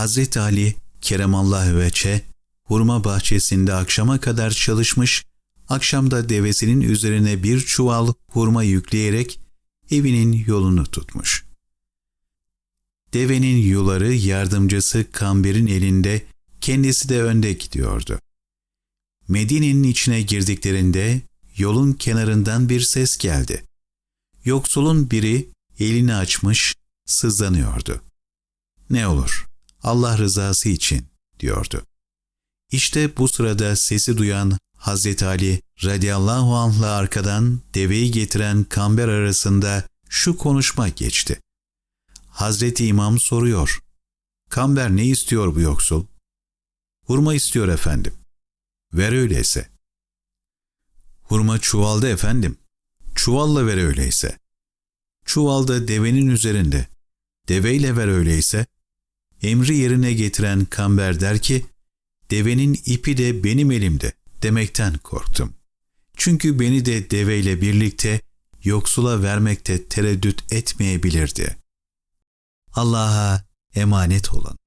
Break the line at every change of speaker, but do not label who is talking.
Hazreti Ali Keremallah veçe hurma bahçesinde akşama kadar çalışmış, akşamda devesinin üzerine bir çuval hurma yükleyerek evinin yolunu tutmuş. Devenin yuları yardımcısı Kamber'in elinde, kendisi de önde gidiyordu. Medine'nin içine girdiklerinde yolun kenarından bir ses geldi. Yoksulun biri elini açmış, sızlanıyordu. Ne olur, Allah rızası için, diyordu. İşte bu sırada sesi duyan Hazreti Ali radıyallahu anh'la arkadan deveyi getiren kamber arasında şu konuşma geçti. Hazreti İmam soruyor. Kamber ne istiyor bu yoksul? Hurma istiyor efendim. Ver öyleyse. Hurma çuvalda efendim. Çuvalla ver öyleyse. Çuvalda devenin üzerinde. Deveyle ver öyleyse. Emri yerine getiren kamber der ki, devenin ipi de benim elimde demekten korktum. Çünkü beni de deveyle birlikte yoksula vermekte tereddüt etmeyebilirdi. Allah'a emanet olun.